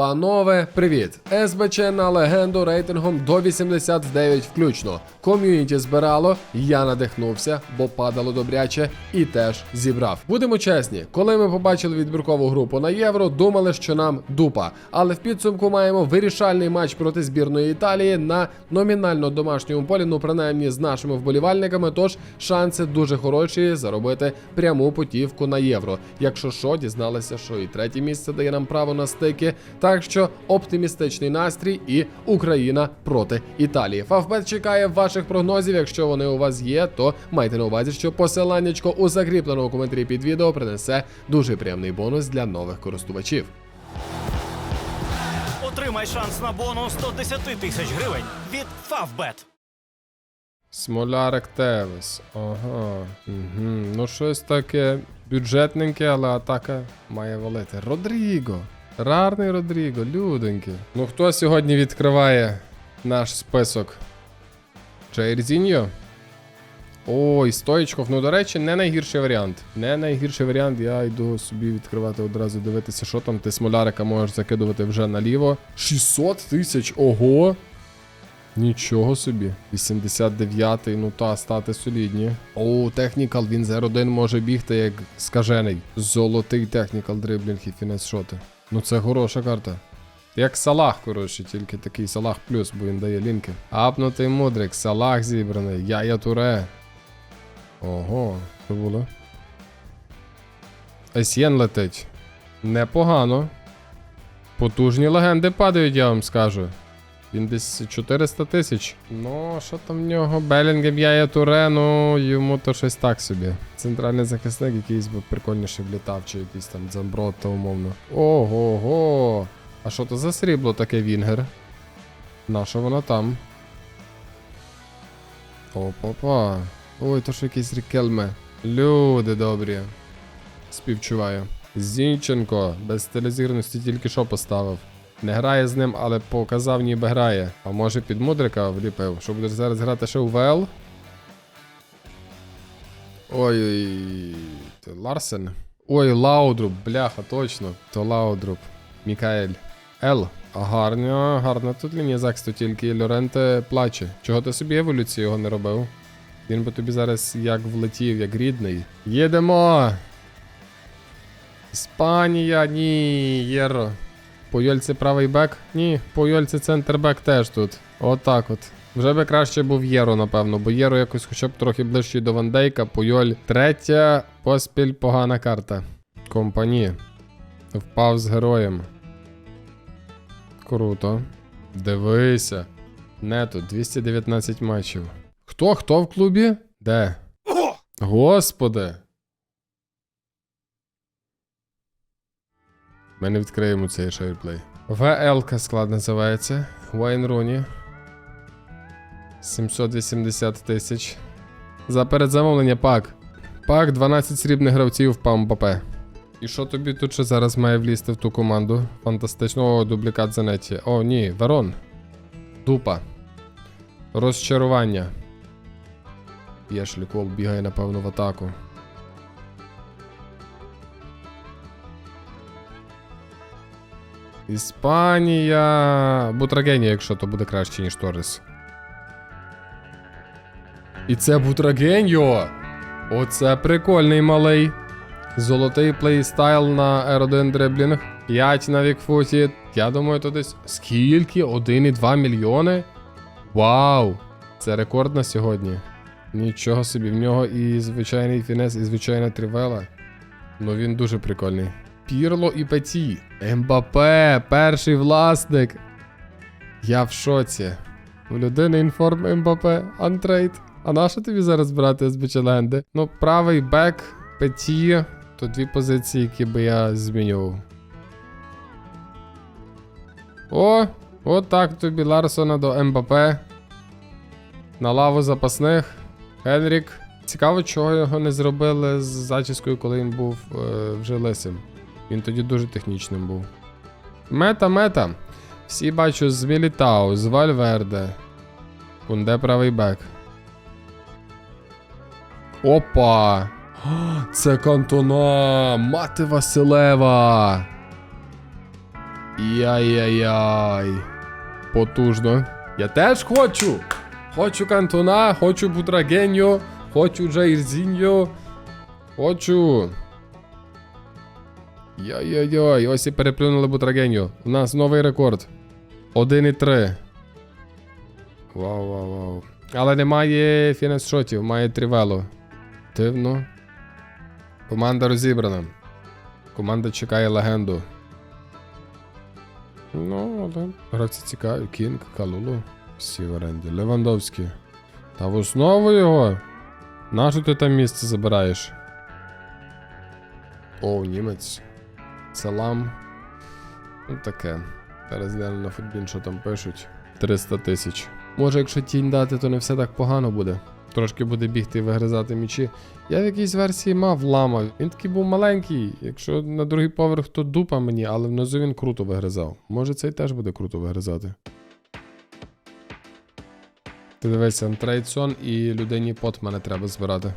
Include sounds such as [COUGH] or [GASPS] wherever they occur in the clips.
Панове, привіт! СБЧ на легенду рейтингом до 89 включно. Ком'юніті збирало, я надихнувся, бо падало добряче, і теж зібрав. Будемо чесні, коли ми побачили відбіркову групу на євро, думали, що нам дупа. Але в підсумку маємо вирішальний матч проти збірної Італії на номінально домашньому полі, ну принаймні з нашими вболівальниками. Тож шанси дуже хороші заробити пряму путівку на євро. Якщо що, дізналися, що і третє місце дає нам право на стики. Так що оптимістичний настрій і Україна проти Італії. Фавбет чекає ваших прогнозів. Якщо вони у вас є, то майте на увазі, що посиланнячко у закріпленому коментарі під відео принесе дуже приємний бонус для нових користувачів. Отримай шанс на бонус 110 тисяч гривень від Favbet. Смолярик Тевес. Ага. Угу. Ну щось таке бюджетненьке, але атака має валити. Родріго. Рарний Родріго, люденьки. Ну хто сьогодні відкриває наш список? Джейрзіньо? Ой, стоїчков. Ну, до речі, не найгірший варіант. Не найгірший варіант. Я йду собі відкривати одразу дивитися, що там. Ти смолярика можеш закидувати вже наліво. 600 тисяч, ого! Нічого собі. 89-й, ну та, стати солідні. О, технікал, він з R1 може бігти як скажений. Золотий технікал дриблінг і фінес шоти. Ну це хороша карта. Як Салах, коротше, тільки такий Салах плюс, бо він дає лінки. Апнутий мудрик, Салах зібраний, Яя Туре. Ого, що було? Есєн летить. Непогано. Потужні легенди падають, я вам скажу. Він десь 400 тисяч. Ну, що там в нього? Белінгем яє Туре, ну йому то щось так собі. Центральний захисник якийсь би прикольніше влітав, чи якийсь там Дзамбротта, умовно. Ого-го. А що то за срібло таке Вінгер? На що воно там? Опа-па. Ой, то що якийсь Рікелме. Люди добрі. Співчуваю. Зінченко, без стилізірності тільки що поставив. Не грає з ним, але показав, ніби грає. А може під мудрика вліпив. Що будеш зараз грати ще у ВЛ? Ой, Ларсен. Ой, Лаудруп, бляха, точно. То Лаудруп. Мікаель. Л. А гарно, гарна тут лінія захисту, тільки Лоренте плаче. Чого ти собі еволюцію його не робив? Він би тобі зараз як влетів, як рідний. Їдемо! Іспанія, ні, Єро. Пойольце правий бек? Ні, Пойольце центр бек теж тут. Отак от. Вже би краще був Єро, напевно, бо Єро якось хоча б трохи ближчий до Вандейка, Пойоль. Третя поспіль погана карта. Компані. Впав з героєм. Круто. Дивися. Нету, 219 матчів. Хто? Хто в клубі? Де? Господи. Ми не відкриємо цей шейрплей. ВЛ склад називається. Вайн Руні. 780 тисяч. За передзамовлення пак. Пак 12 срібних гравців в Мбапе. І що тобі тут ще зараз має влізти в ту команду? Фантастично. О, дублікат Занеті. О, ні, Верон. Дупа. Розчарування. Єшлі Кол бігає, напевно, в атаку. Іспанія. Бутрагенія, якщо то буде краще, ніж Торрес. І це Бутрагеньо! Оце прикольний малий. Золотий плейстайл на R1 дриблінг. 5 на вікфуті. Я думаю, то десь. Скільки? 1,2 мільйони? Вау! Це рекорд на сьогодні. Нічого собі, в нього і звичайний фінес, і звичайна трівела. Ну він дуже прикольний. Пірло і Петі. Мбапе, перший власник. Я в шоці. У людини інформ Мбапе, антрейд. А нащо тобі зараз брати з Бічеленди? Ну, правий бек, Петі, то дві позиції, які би я змінював. О, от так тобі Ларсона до Мбапе. На лаву запасних. Хенрік. Цікаво, чого його не зробили з зачіскою, коли він був е, вже лисим. Він тоді дуже технічним був. Мета, мета. Всі бачу з Мілітау, з Вальверде. Кунде правий бек. Опа! [GASPS] Це Кантона! Мати Василева! Яй-яй-яй. Потужно. Я теж хочу. Хочу Кантона, хочу Бутрагеньо, хочу Джаірзіньо. Хочу. Йой-йой-йой, ось і переплюнули Бутрагеньо. У нас новий рекорд. 1,3. Вау, вау, вау. Але немає фінес-шотів, має трівело. Дивно. Команда розібрана. Команда чекає легенду. Ну, але гравці цікаві. Кінг, Калулу. Всі в оренді. Левандовський. Та в основу його. Нащо ти там місце забираєш? О, німець. Салам. Ну таке. Зараз гляну на футбін, що там пишуть. 300 тисяч. Може, якщо тінь дати, то не все так погано буде. Трошки буде бігти і вигризати мічі. Я в якійсь версії мав лама. Він такий був маленький. Якщо на другий поверх, то дупа мені, але внизу він круто вигризав. Може, цей теж буде круто вигризати. Ти дивися, трейдсон і людині пот мене треба збирати.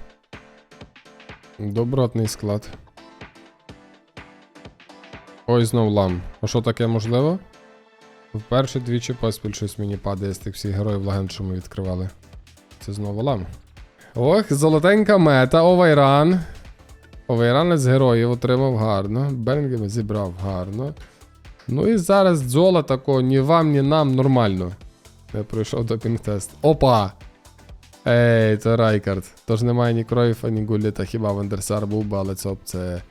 Добротний склад. Ой, знов лам. А що таке можливо? Вперше двічі поспіль щось мені падає з тих всіх героїв легенд, що ми відкривали. Це знову лам. Ох, золотенька мета, Овайран. Овайран з героїв отримав гарно. Бенгема зібрав гарно. Ну і зараз дзола такого ні вам, ні нам нормально. Я пройшов допінг-тест. Опа! Ей, це Райкард. Тож немає ні Кройфа, ні Гуліта, хіба Вандерсар був би, але це, це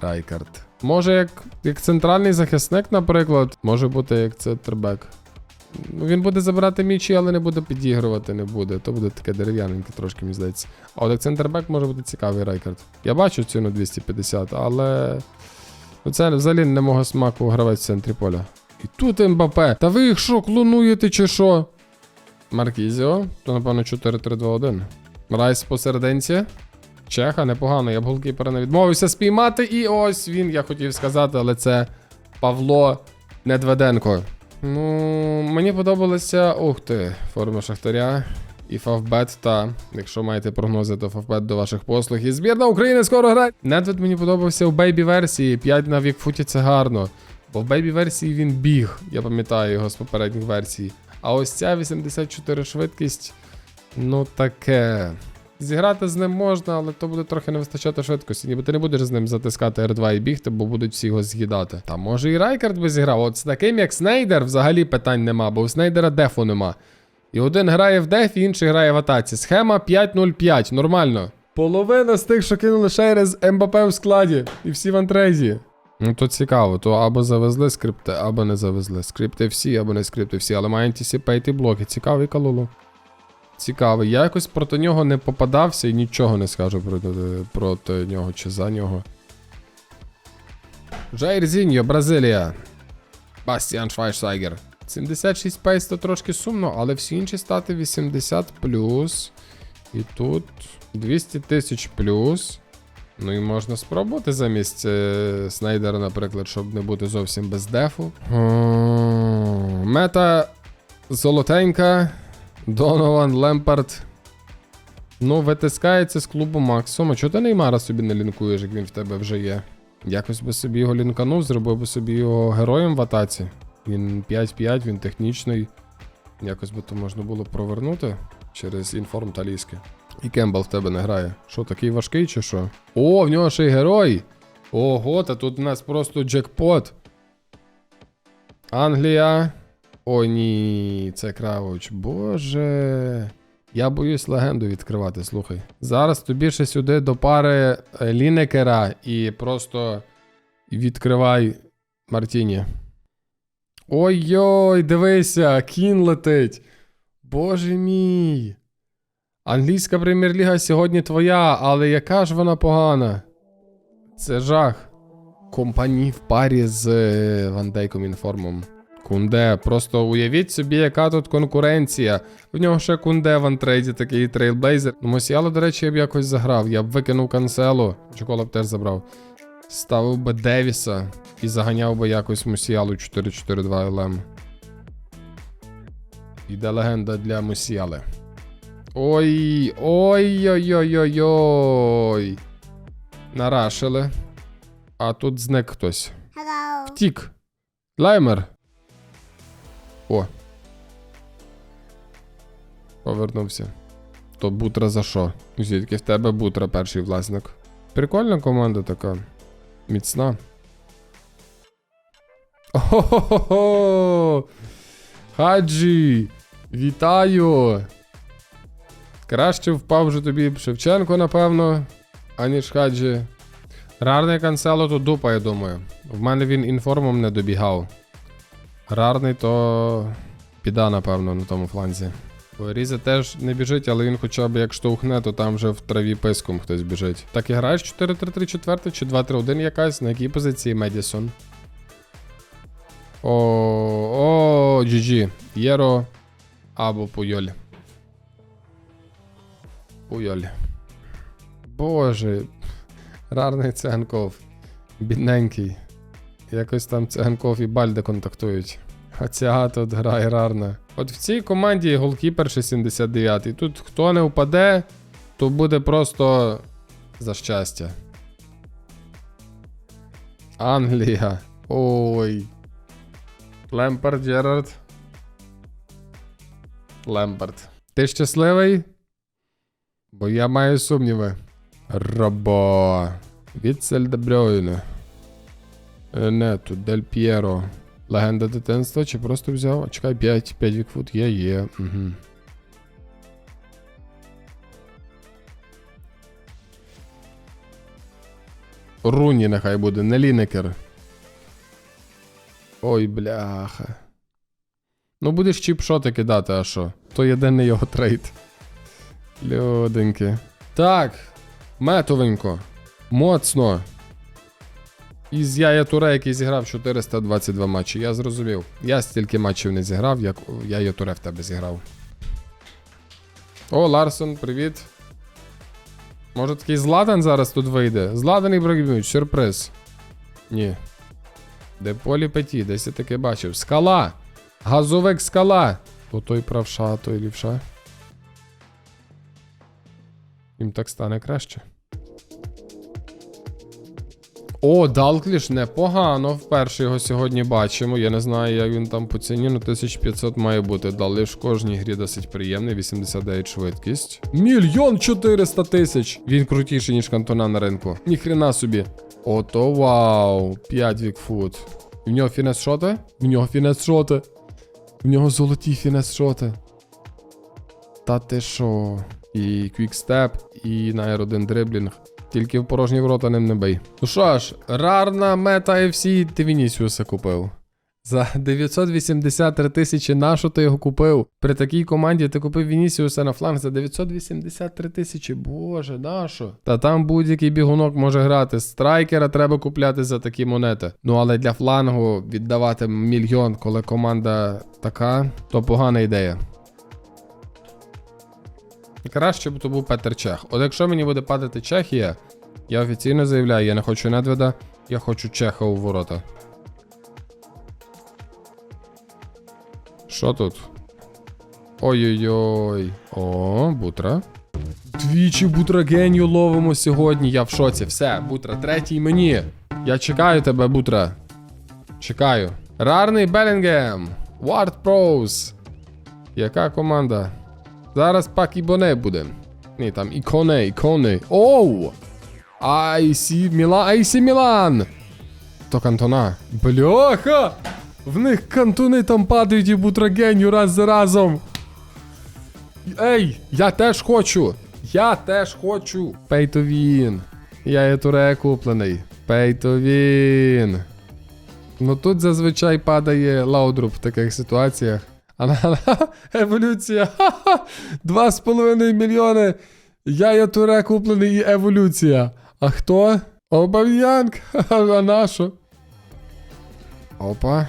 Райкард. Може, як, як центральний захисник, наприклад, може бути як центрбек. Ну, він буде забирати м'ячі, але не буде підігрувати, не буде. То буде таке дерев'яненьке трошки, мені здається. А от як центрбек може бути цікавий Райкард. Я бачу ціну 250, але. Це взагалі не мого смаку гравець в центрі поля. І тут МБП. Та ви їх що, клонуєте чи що? Маркізіо, то напевно 4-3-2-1. Райс посерединці. Чеха, непогано, я б голкіпера не відмовився спіймати. І ось він, я хотів сказати, але це Павло Недведенко. Ну, мені подобалося. Ух ти, форма Шахтаря. І Фавбет, та якщо маєте прогнози, то Фавбет до ваших послуг. І збірна України скоро грає. Недвед мені подобався в бейбі версії. 5 на вікфуті це гарно. Бо в бейбі версії він біг, я пам'ятаю його з попередніх версій. А ось ця 84 швидкість, ну таке. Зіграти з ним можна, але то буде трохи не вистачати швидкості. Ніби ти не будеш з ним затискати R2 і бігти, бо будуть всі його з'їдати. Та може і Райкард би зіграв. От з таким як Снейдер взагалі питань нема, бо у Снейдера дефу нема. І один грає в дефі, інший грає в атаці. Схема 5-0-5, нормально. Половина з тих, що кинули через МБП в складі, і всі в антрейзі. Ну то цікаво, то або завезли скрипти, або не завезли. Скрипти всі, або не скрипти всі, але має антисіпейти блоки. Цікавий калулу. Цікавий. Я якось проти нього не попадався і нічого не скажу проти, проти нього чи за нього. Жайрзіньо, Бразилія. Бастіан Швайшайгер. 76 пейс то трошки сумно, але всі інші стати 80 плюс. І тут 200 тисяч плюс. Ну і можна спробувати замість е, Снайдера, наприклад, щоб не бути зовсім без дефу. О, Мета золотенька. Донован Лемпард. Ну, витискається з клубу Максом. А чого ти Неймара собі не лінкуєш, як він в тебе вже є? Якось би собі його лінканув, зробив би собі його героєм в атаці. Він 5-5, він технічний. Якось би то можна було провернути через інформ талійське. І Кембл в тебе не грає. Що, такий важкий чи що? О, в нього ще й герой! Ого, та тут у нас просто джекпот. Англія. О, ні, це Кравоч. Боже. Я боюсь легенду відкривати, слухай. Зараз тобі ще сюди до пари е, Лінекера і просто відкривай Мартіні. Ой-ой, дивися, кін летить. Боже мій. Англійська прем'єр-ліга сьогодні твоя, але яка ж вона погана? Це жах. Компанії в парі з е, Ван Дейком інформом. Кунде, просто уявіть собі, яка тут конкуренція. В нього ще Кунде в антрейді, такий трейлблейзер. Ну, Мосіало, до речі, я б якось заграв. Я б викинув канцелу. Чокола б теж забрав. Ставив би Девіса і заганяв би якось Мусіалу 4-4-2 ЛМ. Іде легенда для Мусіали. Ой, ой-ой-ой-ой-ой. Нарашили. А тут зник хтось. Hello. Втік. Лаймер. О. Повернувся. То бутра за що? Звідки в тебе бутра перший власник? Прикольна команда така. Міцна. Охо-хо-хо! Хаджі! Вітаю! Краще впав вже тобі Шевченко, напевно, аніж Хаджі. Рарний канцело то дупа, я думаю. В мене він інформом не добігав. Рарний то біда, напевно, на тому фланзі. Бо Різа теж не біжить, але він хоча б як штовхне, то там вже в траві писком хтось біжить. Так і граєш 4-3-3-4 чи 2-3-1 якась? На якій позиції Медісон? О, о, GG. Єро або Пуйоль. Пуйоль. Боже. Рарний циганков. Бідненький. Якось там циганков і Бальде контактують. А ця тут грає рарна. От в цій команді голкіпер 69. І тут хто не впаде, то буде просто за щастя. Англія. Ой. Лемпард Джерард. Лемпард. Ти щасливий? Бо я маю сумніви. Робо. Віцель Дебройне. Е, Не, тут Дель П'єро. Легенда дитинства чи просто взяв? Чекай, 5, 5 вікфут є, є. Угу. Руні нехай буде, не Лінекер. Ой, бляха. Ну, будеш чіпшоти кидати, а що? То єдиний його трейд. Люденьки. Так, метовенько. Моцно. Із Яя Туре, який зіграв 422 матчі. Я зрозумів. Я стільки матчів не зіграв, як Яя Туре в тебе зіграв. О, Ларсон, привіт. Може такий Златан зараз тут вийде? Златан Ібрагімович, сюрприз. Ні. Де полі петі, десь я таке бачив. Скала! Газовик скала! То той правша, той лівша. Їм так стане краще. О, Далкліш непогано. Вперше його сьогодні бачимо. Я не знаю, як він там по ціні, ну 1500 має бути. Далі в кожній грі досить приємний. 89 швидкість. Мільйон 400 тисяч! Він крутіший, ніж кантона на ринку. Ніхрена собі. Ото вау! 5 вікфут. В нього фінес шоти? В нього фінес шоти. В нього золоті фінес шоти. Та ти що? І квікстеп, і на R1 дриблінг. Тільки в порожні ворота ним не бий. Ну що ж, рарна мета FC ти Вінісіуса купив. За 983 тисячі нащо ти його купив? При такій команді ти купив Вінісіуса на фланг за 983 тисячі. Боже, нащо? Та там будь-який бігунок може грати. Страйкера треба купляти за такі монети. Ну але для флангу віддавати мільйон, коли команда така, то погана ідея. Краще б то був Петер Чех. От якщо мені буде падати Чехія, я офіційно заявляю, я не хочу Недведа, я хочу Чеха у ворота. Що тут? Ой-ой-ой. О, бутра. Двічі бутрагеню ловимо сьогодні. Я в шоці. Все, бутра, третій мені. Я чекаю тебе, бутра. Чекаю. Рарний Белінгем. Ward Pros. Яка команда? Зараз пак і боне буде. Ні, там іконе, ікони. Оу! Айсі Мілан, Айсі Мілан! То кантона. Бляха! В них кантуни там падають і бутрагеню раз за разом. Ей, я теж хочу! Я теж хочу! Win. Я є туре куплений. Win. Ну тут зазвичай падає лаудруп в таких ситуаціях. Еволюція. Два з половиною мільйони. Я туре куплений і еволюція. А хто? Обав'янк. А на? Опа.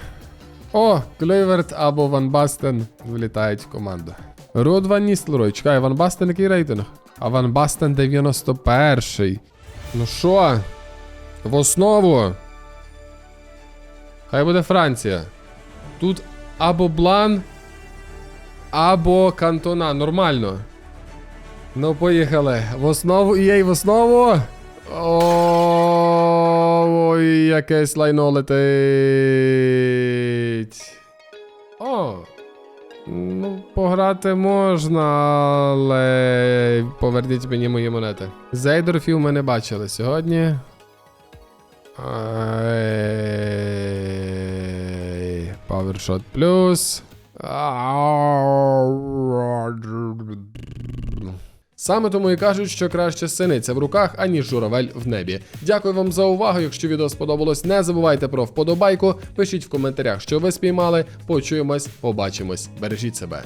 О, Клейверт або Ван Бастен влітають в команду. Род Ван Ністлрой. Чекай, Ван Бастен який рейтинг? А Ван Бастен 91. Ну що? В основу. Хай буде Франція. Тут або Блан, або Кантона. Нормально. Ну, поїхали. В основу і в основу. Ой, якесь лайно летить. О! Ну, пограти можна, але поверніть мені мої монети. Зейдорфів ми не бачили сьогодні. Powershot плюс. Саме тому і кажуть, що краще синиця в руках, аніж журавель в небі. Дякую вам за увагу. Якщо відео сподобалось, не забувайте про вподобайку. Пишіть в коментарях, що ви спіймали. Почуємось, побачимось. Бережіть себе.